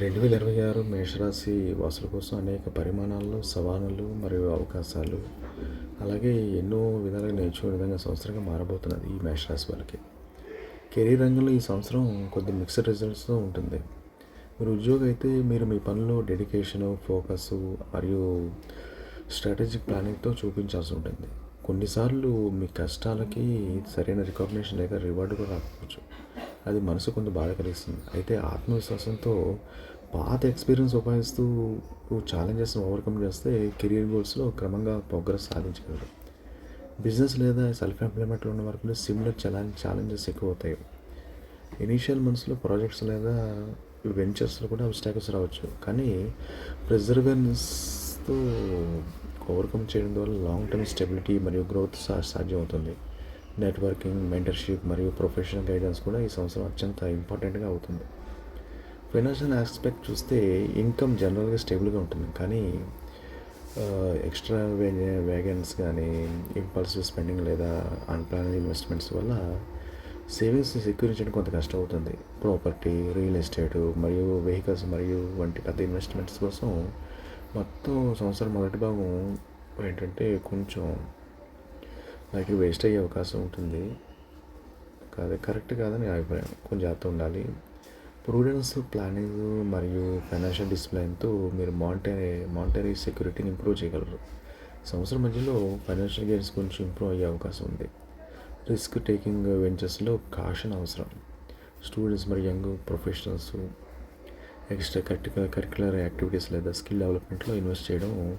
రెండు వేల ఇరవై ఆరు మేషరాశి వాసుల కోసం అనేక పరిమాణాల్లో సవాళ్ళు మరియు అవకాశాలు. అలాగే ఎన్నో విధాలుగా నేర్చుకునే విధంగా సంవత్సరంగా మారబోతున్నది ఈ మేషరాశి వాళ్ళకి కెరీర్ రంగంలో ఈ సంవత్సరం కొద్ది మిక్స్డ్ రిజల్ట్స్తో ఉంటుంది. మీరు ఉద్యోగం అయితే మీరు మీ పనిలో డెడికేషను ఫోకస్ మరియు స్ట్రాటజిక్ ప్లానింగ్తో చూపించాల్సి ఉంటుంది. కొన్నిసార్లు మీ కష్టాలకి సరైన రికగ్నేషన్ లేక రివార్డు కూడా రాకపోవచ్చు. అది మనసు కొంత బాధ కలిగిస్తుంది. అయితే ఆత్మవిశ్వాసంతో పాత ఎక్స్పీరియన్స్ ఉపయోగిస్తూ ఛాలెంజెస్ని ఓవర్కమ్ చేస్తే కెరీర్ గోల్స్లో క్రమంగా ప్రోగ్రెస్ సాధించగలరు. బిజినెస్ లేదా సెల్ఫ్ ఎంప్లాయ్మెంట్లో ఉన్న వరకు సిమిలర్ ఛాలెంజ్ ఛాలెంజెస్ ఎక్కువ అవుతాయి ఇనీషియల్ మంత్స్లో ప్రాజెక్ట్స్ లేదా వెంచర్స్లో కూడా అబ్స్టాకల్స్ రావచ్చు. కానీ ప్రిజర్వెన్స్తో ఓవర్కమ్ చేయడం ద్వారా లాంగ్ టర్మ్ స్టెబిలిటీ మరియు గ్రోత్ సాధ్యమవుతుంది. నెట్వర్కింగ్ మెంటర్షిప్ మరియు ప్రొఫెషనల్ గైడెన్స్ కూడా ఈ సంవత్సరం అత్యంత ఇంపార్టెంట్గా అవుతుంది. ఫైనాన్షియల్ ఆస్పెక్ట్ చూస్తే ఇన్కమ్ జనరల్గా స్టేబుల్గా ఉంటుంది. కానీ ఎక్స్ట్రా వేగన్స్ కానీ ఇంపల్సివ్ స్పెండింగ్ లేదా అన్ప్లాన్ ఇన్వెస్ట్మెంట్స్ వల్ల సేవింగ్స్ సెక్యూరించడం కొంత కష్టం అవుతుంది ప్రాపర్టీ రియల్ ఎస్టేట్ మరియు వెహికల్స్ మరియు వంటి పెద్ద ఇన్వెస్ట్మెంట్స్ కోసం మొత్తం సంవత్సరం మొదటి భాగం ఏంటంటే కొంచెం నాకు వేస్ట్ అయ్యే అవకాశం ఉంటుంది. కాదు కరెక్ట్ కాదని అభిప్రాయం. కొంచెం జాగ్రత్త ఉండాలి. ప్రూడెన్స్ ప్లానింగ్ మరియు ఫైనాన్షియల్ డిసిప్లైన్తో మీరు మానిటరీ మానిటరీ సెక్యూరిటీని ఇంప్రూవ్ చేయగలరు. సంవత్సరం మధ్యలో ఫైనాన్షియల్ గేమ్స్ కొంచెం ఇంప్రూవ్ అయ్యే అవకాశం ఉంది. రిస్క్ టేకింగ్ వెంచర్స్లో కాషన్ అవసరం. స్టూడెంట్స్ మరియు young professionals extra curricular curricular activities లేదా స్కిల్ డెవలప్మెంట్లో ఇన్వెస్ట్ చేయడం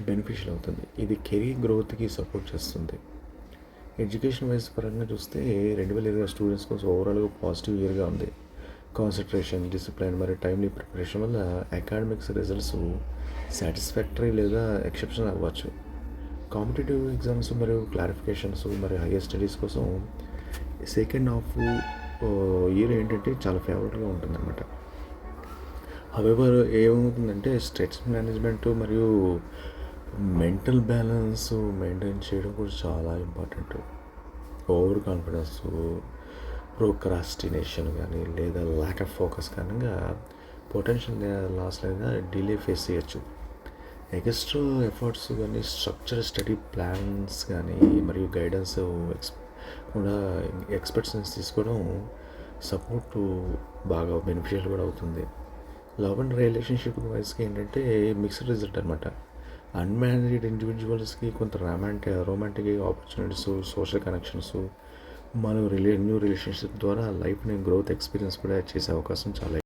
బెనిఫిషియల్ అవుతుంది. ఇది కెరీర్ గ్రోత్కి సపోర్ట్ చేస్తుంది. ఎడ్యుకేషన్ వైజ్ పరంగా చూస్తే రెండు వేల ఇరవై స్టూడెంట్స్ కోసం ఓవరాల్గా పాజిటివ్ ఇయర్గా ఉంది. కాన్సన్ట్రేషన్ డిసిప్లైన్ మరియు టైమ్లీ ప్రిపరేషన్ వల్ల అకాడమిక్స్ రిజల్ట్స్ సాటిస్ఫాక్టరీ లేదా ఎక్సెప్షన్ అవ్వచ్చు. కాంపిటేటివ్ ఎగ్జామ్స్ మరియు క్లారిఫికేషన్స్ మరియు హయ్యర్ స్టడీస్ కోసం సెకండ్ హాఫ్ ఇయర్ ఏంటంటే చాలా ఫేవరెట్గా ఉంటుందన్నమాట. హవెవర్ ఏమవుతుందంటే స్ట్రెస్ మేనేజ్మెంట్ మరియు మెంటల్ బ్యాలెన్స్ మెయింటైన్ చేయడం కూడా చాలా ఇంపార్టెంట్. ఓవర్ కాన్ఫిడెన్స్ ప్రోక్రాస్టినేషన్ కానీ లేదా ల్యాక్ ఆఫ్ ఫోకస్ కారణంగా పొటెన్షియల్ లాస్ లేదా డిలే ఫేస్ చేయొచ్చు. ఎక్స్ట్రా ఎఫర్ట్స్ కానీ స్ట్రక్చర్ స్టడీ ప్లాన్స్ కానీ మరియు గైడెన్స్ ఎక్స్ కూడా ఎక్స్పర్ట్స్ తీసుకోవడం సపోర్ట్ బాగా బెనిఫిషియల్ కూడా అవుతుంది. లవ్ అండ్ రిలేషన్షిప్ వైస్కి ఏంటంటే మిక్స్డ్ రిజల్ట్ అనమాట అన్మ్యారీడ్ ఇండివిజువల్స్కి కొంత romantic romantic opportunities social connections మనం రిలే న్యూ రిలేషన్షిప్ ద్వారా లైఫ్ని గ్రోత్ ఎక్స్పీరియన్స్ కూడా చేసే అవకాశం చాలా